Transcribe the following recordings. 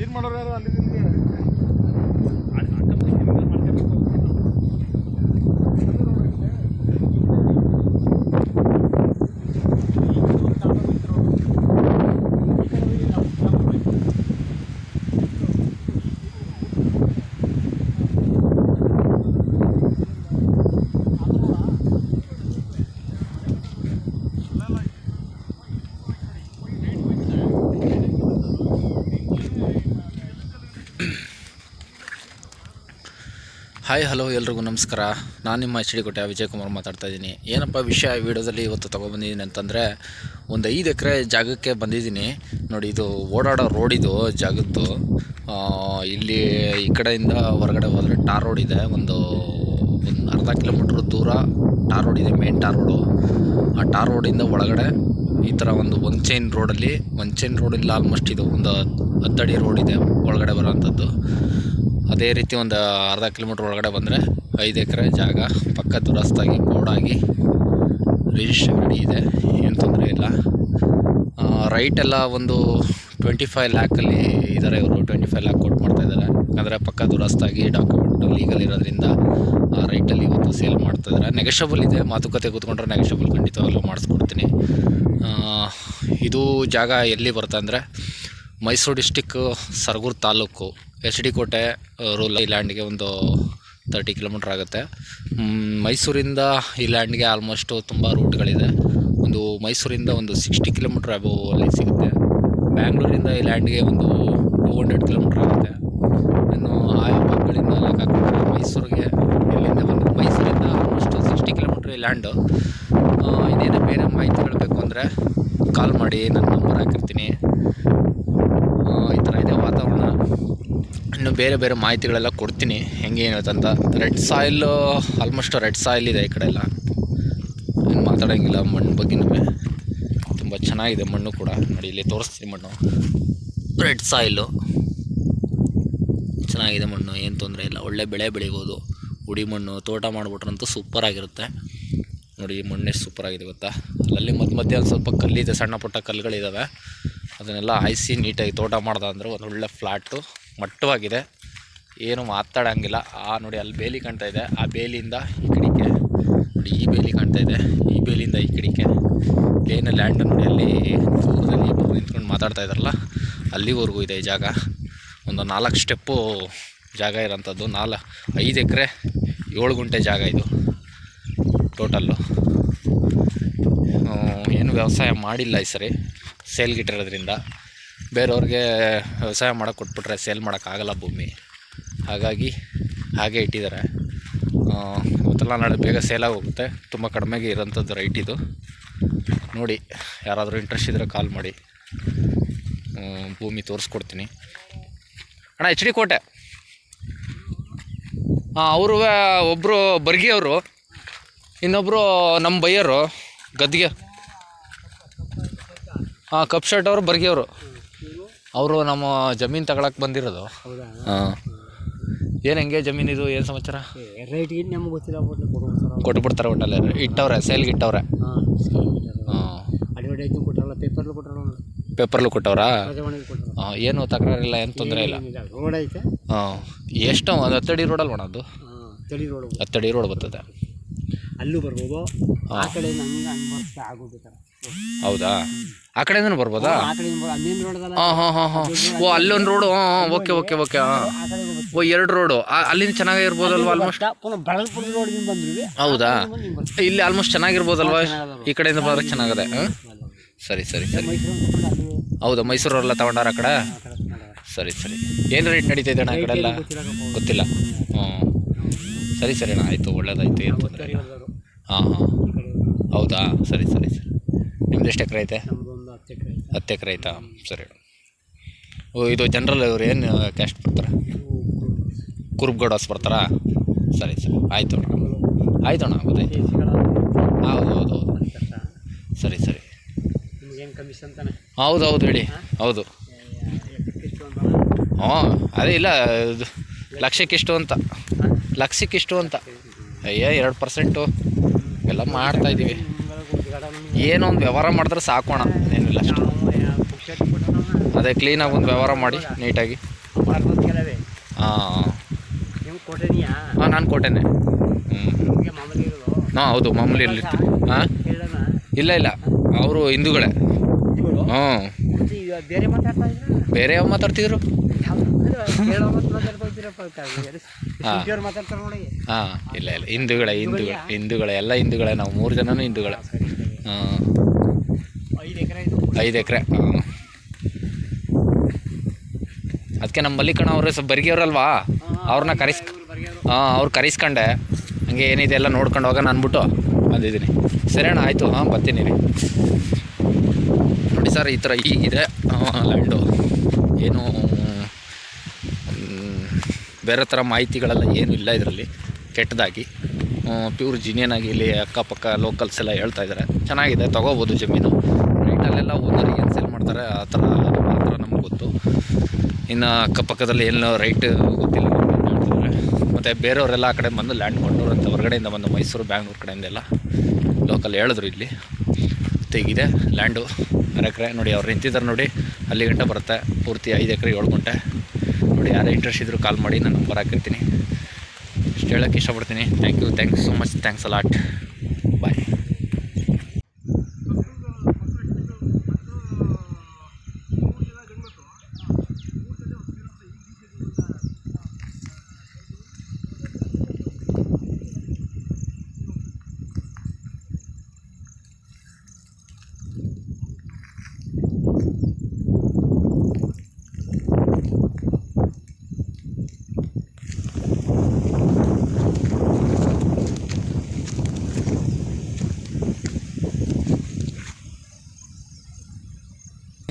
Clean ಮಾಡೋರು ಯಾರು ಅಲ್ಲಿ ನಿಮ್ಗೆ ಹಾಯ್ ಹಲೋ ಎಲ್ರಿಗೂ ನಮಸ್ಕಾರ. ನಾನು ನಿಮ್ಮ ಎಚ್ ಡಿ ಕೋಟೆ ವಿಜಯ್ ಕುಮಾರ್ ಮಾತಾಡ್ತಾ ಇದ್ದೀನಿ. ಏನಪ್ಪ ವಿಷಯ ವಿಡಿಯೋದಲ್ಲಿ ಇವತ್ತು ತೊಗೊಬಂದಿದ್ದೀನಿ ಅಂತಂದರೆ, ಒಂದು ಐದು ಎಕರೆ ಜಾಗಕ್ಕೆ ಬಂದಿದ್ದೀನಿ. ನೋಡಿ, ಇದು ಓಡಾಡೋ ಇದು, ಜಾಗದ್ದು. ಇಲ್ಲಿ ಈ ಕಡೆಯಿಂದ ಹೊರಗಡೆ ಹೋದರೆ ಟಾರ್ ರೋಡ್ ಇದೆ. ಒಂದು ಒಂದು ಅರ್ಧ ಕಿಲೋಮೀಟ್ರ್ ದೂರ ಟಾರ್ ರೋಡ್ ಇದೆ ಮೇನ್ ಟಾರ್ ರೋಡು ಆ ಟಾರ್ ರೋಡಿಂದ ಒಳಗಡೆ ಈ ಥರ ಒಂದು ಒನ್ ಚೈನ್ ರೋಡಲ್ಲಿ ಒನ್ ಚೈನ್ ರೋಡಿಲ್ಲ ಆಲ್ಮೋಸ್ಟ್ ಇದು ಒಂದು ಹತ್ತಡಿ ರೋಡ್ ಇದೆ, ಒಳಗಡೆ ಬರೋವಂಥದ್ದು ಅದೇ ರೀತಿ ಒಂದು ಅರ್ಧ ಕಿಲೋಮೀಟ್ರ್ ಒಳಗಡೆ ಬಂದರೆ ಐದು ಎಕರೆ ಜಾಗ, ಪಕ್ಕ ದುರಸ್ತಾಗಿ ಬೋರ್ಡಾಗಿ ರಿಜಿಸ್ಟ್ರ್ ಗಾಡಿ ಇದೆ, ಏನು ತೊಂದರೆ ಇಲ್ಲ. ರೈಟ್ ಎಲ್ಲ ಒಂದು ಟ್ವೆಂಟಿ ಫೈವ್ ಲ್ಯಾಕಲ್ಲಿ ಇದ್ದಾರೆ ಇವರು ಟ್ವೆಂಟಿ ಫೈವ್ ಲ್ಯಾಕ್ ಕೊಟ್ಟು ಮಾಡ್ತಾ ಇದ್ದಾರೆ ಯಾಕಂದರೆ ಪಕ್ಕ ದುರಸ್ತಾಗಿ ಡಾಕ್ಯುಮೆಂಟ್ ಲೀಗಲ್ ಇರೋದ್ರಿಂದ ರೈಟಲ್ಲಿ ಇವತ್ತು ಸೇಲ್ ಮಾಡ್ತಾ ಇದ್ದಾರೆ ನೆಗೆಷಬಲ್ ಇದೆ, ಮಾತುಕತೆ ಕೂತ್ಕೊಂಡ್ರೆ ನೆಗೆಷಬಲ್ ಖಂಡಿತವಾಗ್ಲೂ ಮಾಡಿಸ್ಕೊಡ್ತೀನಿ. ಇದು ಜಾಗ ಎಲ್ಲಿ ಬರುತ್ತೆ ಅಂದರೆ Mysuru district Saragur taluk. H D Kote rule ಈ ಲ್ಯಾಂಡ್ಗೆ ಒಂದು ತರ್ಟಿ ಕಿಲೋಮೀಟ್ರ್ ಆಗುತ್ತೆ. ಮೈಸೂರಿಂದ ಈ ಲ್ಯಾಂಡ್ಗೆ ಆಲ್ಮೋಸ್ಟು ತುಂಬ ರೂಟ್ಗಳಿದೆ. ಒಂದು ಮೈಸೂರಿಂದ ಒಂದು ಸಿಕ್ಸ್ಟಿ ಕಿಲೋಮೀಟ್ರ್ ಅಬೋ ಅಲ್ಲಿ ಸಿಗುತ್ತೆ. ಬ್ಯಾಂಗ್ಳೂರಿಂದ ಈ ಲ್ಯಾಂಡ್ಗೆ ಒಂದು ಟೂ ಹಂಡ್ರೆಡ್ ಕಿಲೋಮೀಟ್ರ್ ಆಗುತ್ತೆ. ಇನ್ನು ಆಯಾ ಭಾಗಗಳಿಂದ ಲೆಕ್ಕ ಮೈಸೂರಿಗೆ, ಇಲ್ಲಿಂದ ಬಂದು ಮೈಸೂರಿಂದ ಆಲ್ಮೋಸ್ಟ್ ಸಿಕ್ಸ್ಟಿ ಕಿಲೋಮೀಟ್ರ್ ಈ ಲ್ಯಾಂಡು. ಇನ್ನೇನು ಬೇರೆ ಮಾಹಿತಿ ಹೇಳಬೇಕು ಅಂದರೆ ಕಾಲ್ ಮಾಡಿ, ನನ್ನ ನಂಬರ್ ಹಾಕಿರ್ತೀನಿ ಆ, ಈ ಥರ ಇದೆ ವಾತಾವರಣ ಇನ್ನು ಬೇರೆ ಬೇರೆ ಮಾಹಿತಿಗಳೆಲ್ಲ ಕೊಡ್ತೀನಿ. ಹೆಂಗೆ ಏನಂತ red soil almost red soil ಇದೆ ಈ ಕಡೆ ಎಲ್ಲ. ಏನು ಮಾತಾಡೋಂಗಿಲ್ಲ ಮಣ್ಣು ಬಗ್ಗೆನೂ ತುಂಬ ಚೆನ್ನಾಗಿದೆ ಮಣ್ಣು ಕೂಡ. ನೋಡಿ, ಇಲ್ಲಿ ತೋರಿಸ್ತೀನಿ ಮಣ್ಣು. ರೆಡ್ ಸಾಯಿಲು ಚೆನ್ನಾಗಿದೆ ಮಣ್ಣು. ಏನು ತೊಂದರೆ ಇಲ್ಲ. ಒಳ್ಳೆ ಬೆಳೆ ಬೆಳಿಬೋದು. ಉಡಿ ಮಣ್ಣು, ತೋಟ ಮಾಡಿಬಿಟ್ರಂತೂ ಸೂಪರಾಗಿರುತ್ತೆ ನೋಡಿ ಈ ಮಣ್ಣೆ ಸೂಪರಾಗಿದೆ ಗೊತ್ತಾ. ಅಲ್ಲಲ್ಲಿ ಮಧ್ಯ ಮಧ್ಯ ಸ್ವಲ್ಪ ಕಲ್ಲಿದೆ, ಸಣ್ಣ ಪುಟ್ಟ ಕಲ್ಲುಗಳಿದ್ದಾವೆ ಅದನ್ನೆಲ್ಲ ಹಾಯಿಸಿ ನೀಟಾಗಿ ತೋಟ ಮಾಡ್ದೆ ಅಂದರೆ ಒಂದು ಒಳ್ಳೆ ಫ್ಲ್ಯಾಟು ಮಟ್ಟವಾಗಿದೆ. ಏನು ಮಾತಾಡೋಂಗಿಲ್ಲ. ಆ ನೋಡಿ ಅಲ್ಲಿ ಬೇಲಿ ಕಾಣ್ತಾ ಇದೆ. ಆ ಬೇಲಿಯಿಂದ ಈ ಕಡೆಗೆ ನೋಡಿ ಈ ಬೇಲಿ ಕಾಣ್ತಾ ಇದೆ. ಈ ಬೇಲಿಯಿಂದ ಈ ಕಡೆಗೆ ಏನು ಲ್ಯಾಂಡ್ ನೋಡಿ ಅಲ್ಲಿ ದೂರದಲ್ಲಿ ಇಬ್ಬರು ನಿಂತ್ಕೊಂಡು ಮಾತಾಡ್ತಾ ಇದ್ದಾರಲ್ಲ ಅಲ್ಲಿವರೆಗೂ ಇದೆ ಈ ಜಾಗ. ಒಂದು ನಾಲ್ಕು ಸ್ಟೆಪ್ಪು ಜಾಗ ಇರೋಂಥದ್ದು. ನಾಲ್ಕು ಐದು ಎಕರೆ ಏಳು ಗುಂಟೆ ಜಾಗ ಇದು ಟೋಟಲ್ಲು ಏನು ವ್ಯವಸಾಯ ಮಾಡಿಲ್ಲ ಈ ಸರಿ. ಸೇಲ್ಗಿಟ್ಟಿರೋದ್ರಿಂದ ಬೇರೆಯವ್ರಿಗೆ ವ್ಯವಸಾಯ ಮಾಡೋಕೆ ಕೊಟ್ಬಿಟ್ರೆ ಸೇಲ್ ಮಾಡೋಕ್ಕಾಗಲ್ಲ ಭೂಮಿ. ಹಾಗಾಗಿ ಹಾಗೆ ಇಟ್ಟಿದ್ದಾರೆ. ಇವತ್ತೆಲ್ಲ ನಾಳೆ ಬೇಗ ಸೇಲಾಗಿ ಹೋಗುತ್ತೆ ತುಂಬ ಕಡಿಮೆಗೆ ಇರೋಂಥದ್ದು ರೈಟ್ ಇದು. ನೋಡಿ, ಯಾರಾದರೂ ಇಂಟ್ರೆಸ್ಟ್ ಇದ್ದರೆ ಕಾಲ್ ಮಾಡಿ. ಭೂಮಿ ತೋರಿಸ್ಕೊಡ್ತೀನಿ. ಅಣ್ಣ ಎಚ್ ಡಿ ಕೋಟೆ. ಹಾಂ ಅವರು ಒಬ್ಬರು ಬರ್ಗಿಯವರು ಇನ್ನೊಬ್ಬರು ನಮ್ಮ ಬೈಯರು, ಗದ್ಗೆ. ಹಾಂ ಕಪ್ ಶರ್ಟ್ ಅವರು ಬರ್ಗಿಯವರು. ಅವರು ನಮ್ಮ ಜಮೀನು ತಗೊಳಕ್ಕೆ ಬಂದಿರೋದು. ಹೌದಾ? ಹಾಂ. ಏನು ಹೆಂಗೆ ಜಮೀನಿದು ಏನು ಸಮಾಚಾರ? ರೇಟ್ ಏನು ನಮ್ಗೆ ಗೊತ್ತಿಲ್ಲ ಒಟ್ಟು ಕೊಟ್ಟು ಸರ್ ಕೊಟ್ಬಿಡ್ತಾರೆ ಒಟ್ಟಲ್ಲಿ ಇಟ್ಟವ್ರೆ ಸೇಲ್ಗೆ ಇಟ್ಟವ್ರೆ. ಹಾಂ ಹಾಂ. ಅಡ್ವರ್ಟೈಸ್ ಕೊಟ್ರಲ್ಲ ಪೇಪರ್ಲು ಕೊಟ್ರಲ್ಲ ಪೇಪರ್ಲು ಕೊಟ್ಟವ್ರಾ? ಪ್ರಜಾವಾಣಿಗೆ ಕೊಟ್ರಲ್ಲ. ಹಾಂ ಏನು ತಕರಾರಿಲ್ಲ ಏನು ತೊಂದರೆ ಇಲ್ಲ. ಏನಿಲ್ಲ ರೋಡ್ ಐತೆ. ಹಾಂ ಎಷ್ಟು ಒಂದು ಹತ್ತಡಿ ರೋಡಲ್ಲಿ ಮಾಡೋದು ಹಾಂ ತಳಿ ರೋಡ್ ಹತ್ತಡಿ ರೋಡ್ ಬರ್ತದೆ. ಅಲ್ಲೂ ಬರ್ಬೋದು. ಆ ಕಡೆ ಹಂಗೆ ಆಗೋದು ಥರ ಹೌದಾ? ಆ ಕಡೆ ಬರ್ಬೋದಾ? ಆ ಕಡೆ ಅಲ್ಲೇನು ರೋಡ್ ಅದಲ್ಲ ಹಾಂ ಹಾಂ ಹಾಂ ಹಾಂ. ಓ ಅಲ್ಲೊಂದು ರೋಡು ಹಾಂ ಹಾಂ ಓಕೆ ಓಕೆ ಓಕೆ ಹಾಂ. ಓ ಎರಡು ರೋಡು ಅಲ್ಲಿಂದ ಚೆನ್ನಾಗಿರ್ಬೋದಲ್ವಾ ಆಲ್ಮೋಸ್ಟ್ ಬಳಲ್ಪುರ ಬಂದ್ವಿ. ಹೌದಾ? ಇಲ್ಲಿ ಆಲ್ಮೋಸ್ಟ್ ಚೆನ್ನಾಗಿರ್ಬೋದಲ್ವಾ ಈ ಕಡೆಯಿಂದ ಬಂದ್ರೆ ಚೆನ್ನಾಗದೆ ಹಾಂ? ಸರಿ ಸರಿ ಸರಿ. ಮೈಸೂರು ಅವರೆಲ್ಲ ಹೌದಾ ತಗೊಂಡಾರ ಆ ಕಡೆ? ಸರಿ ಸರಿ. ಏನು ರೇಟ್ ನಡೀತಿದೆ ಅಣ್ಣ ಆ ಕಡೆ ಎಲ್ಲ ಗೊತ್ತಿಲ್ಲ ಹ್ಞೂ ಸರಿ ಸರಿ ಅಣ್ಣ ಆಯಿತು ಒಳ್ಳೇದಾಯ್ತು ಏನು ತೊಂದರೆ. ಹಾಂ ಹಾಂ. ಹೌದಾ? ಸರಿ ಸರಿ ಸರಿ. ನಿಮ್ದು ಎಷ್ಟು ಎಕರೆ ಐತೆ? ಹತ್ತು ಎಕರೆ ಐತೆ. ಹತ್ತು ಎಕರೆ ಆಯ್ತಾ ಸರಿ. ಓ ಇದು ಜನರಲ್ ಇವ್ರು ಏನು ಕ್ಯಾಸ್ಟ್ ಬರ್ತಾರೆ? ಕುರುಬ್ಗೌಡಸ್ ಬರ್ತಾರಾ? ಸರಿ ಸರಿ. ಆಯ್ತು ಅಣ್ಣ. ಆಯ್ತು ಅಣ್ಣ ಗೊತ್ತಾಯ್ತು ಹೌದು ಹೌದು ಹೌದು. ಸರಿ ಸರಿ. ನಿಮ್ಗೇನು ಕಮಿಷನ್ ತಾನೆ? ಹೌದು ಹೌದು ಹೇಳಿ. ಹೌದು. ಹ್ಞೂ ಅದೇ ಇಲ್ಲ ಇದು ಲಕ್ಷಕ್ಕಿಷ್ಟು ಅಂತ. ಲಕ್ಷಕ್ಕಿಷ್ಟು ಅಂತ. ಅಯ್ಯ ಎರಡು ಪರ್ಸೆಂಟು ಎಲ್ಲ ಮಾಡ್ತಾ ಇದ್ದೀವಿ ಏನೋ ಒಂದು ವ್ಯವಹಾರ ಮಾಡಿದ್ರೆ ಸಾಕೋಣ ಏನಿಲ್ಲ ಅಷ್ಟು. ಅದೇ ಕ್ಲೀನಾಗಿ ಒಂದು ವ್ಯವಹಾರ ಮಾಡಿ ನೀಟಾಗಿ ಹಾಂ ಹಾಂ. ನಾನು ಕೊಟ್ಟೇನೆ ಹ್ಞೂ ಹಾಂ, ಹೌದು, ಮಾಮೂಲಿ ಇರ್ಲಿರ್ತೀವಿ ಹಾಂ? ಇಲ್ಲ ಇಲ್ಲ. ಅವರು ಹಿಂದೂಗಳೇ. ಹ್ಞೂ ಬೇರೆ ಯಾವ ಮಾತಾಡ್ತಿದ್ರು? ಹಾ. ಇಲ್ಲ ಇಲ್ಲ. ಹಿಂದೂಗಳೇ ಹಿಂದೂಗಳೇ. ಹಿಂದೂಗಳೇ, ಎಲ್ಲ ಹಿಂದೂಗಳೇ. ನಾವು ಮೂರು ಜನನೂ ಹಿಂದೂಗಳೇ. ಐದು ಎಕರೆ ಇದು ಐದು ಎಕರೆ ಹಾಂ. ಅದಕ್ಕೆ ನಮ್ಮ ಮಲ್ಲಿಕಣ್ಣ ಅವರು ಸ್ವಲ್ಪ ಬರ್ಗಿಯವ್ರಲ್ವಾ? ಅವ್ರನ್ನ ಕರೆಸ್ ಹಾಂ ಅವ್ರು ಕರೆಸ್ಕೊಂಡೆ. ಹಂಗೆ ಏನಿದೆ ಎಲ್ಲ ನೋಡ್ಕೊಂಡು ಹೋಗೋಣ ಅಂದ್ಬಿಟ್ಟು ಬಂದಿದ್ದೀನಿ. ಸರಿ ಅಣ್ಣ ಆಯಿತು ಹಾಂ ಬರ್ತೀನಿ ರೀ ನೋಡಿ ಸರ್ ಈ ಥರ ಈಗಿದೆ ಲ್ಯಾಂಡು. ಏನು ಬೇರೆ ಥರ ಮಾಹಿತಿಗಳೆಲ್ಲ ಏನೂ ಇಲ್ಲ ಇದರಲ್ಲಿ ಕೆಟ್ಟದಾಗಿ. ಪ್ಯೂರ್ ಜಿನಿಯನ್ ಆಗಿ ಇಲ್ಲಿ ಅಕ್ಕಪಕ್ಕ ಲೋಕಲ್ಸ್ ಎಲ್ಲ ಹೇಳ್ತಾ ಇದ್ದಾರೆ ಚೆನ್ನಾಗಿದೆ, ತೊಗೋಬೋದು ಜಮೀನು. ರೈಟಲ್ಲೆಲ್ಲ ಓನರಿಗೆ ಏನು ಸೇಲ್ ಮಾಡ್ತಾರೆ, ಆ ಥರ ಆ ನಮ್ಗೆ ಗೊತ್ತು. ಇನ್ನು ಅಕ್ಕಪಕ್ಕದಲ್ಲಿ ಏನು ರೈಟ್ ಗೊತ್ತಿಲ್ಲ ಮತ್ತು ಬೇರೆಯವರೆಲ್ಲ ಆ ಕಡೆ ಬಂದು ಲ್ಯಾಂಡ್ ಕೊಂಡವ್ರು ಅಂತ ಹೊರಗಡೆಯಿಂದ ಬಂದು ಮೈಸೂರು, ಬ್ಯಾಂಗ್ಳೂರು ಕಡೆಯಿಂದೆಲ್ಲ ಲೋಕಲ್ ಹೇಳಿದ್ರು ಇಲ್ಲಿ. ತೆಗಿದೆ ಲ್ಯಾಂಡು ಎಕರೆ ನೋಡಿ ಅವ್ರು ನಿಂತಿದ್ದಾರೆ ನೋಡಿ. ಅಲ್ಲಿ ಗಂಟೆ ಬರುತ್ತೆ, ಪೂರ್ತಿ ಐದು ಎಕರೆ ಏಳು ಗಂಟೆ. ನೋಡಿ, ಯಾರೇ ಇಂಟ್ರೆಸ್ಟ್ ಇದ್ದರೂ ಕಾಲ್ ಮಾಡಿ ನಾನು ನಂಬರ್ ಹೇಳೋಕ್ಕೆ ಇಷ್ಟಪಡ್ತೀನಿ. Thank you thanks so much thanks a lot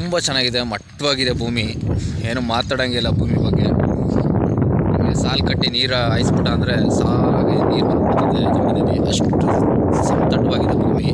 ತುಂಬ ಚೆನ್ನಾಗಿದೆ, ಮಟ್ಟವಾಗಿದೆ ಭೂಮಿ. ಏನು ಮಾತಾಡೋಂಗಿಲ್ಲ ಭೂಮಿ ಬಗ್ಗೆ. ಸಾಲು ಕಟ್ಟಿ ನೀರು ಹಾಯಿಸ್ಬಿಟ್ಟ ಅಂದರೆ ಸಾಲಾಗಿ ನೀರು ಬಂದು ಜಮೀನಲ್ಲಿ ಅಷ್ಟು ಸಮತಟ್ಟವಾಗಿದೆ ಭೂಮಿ.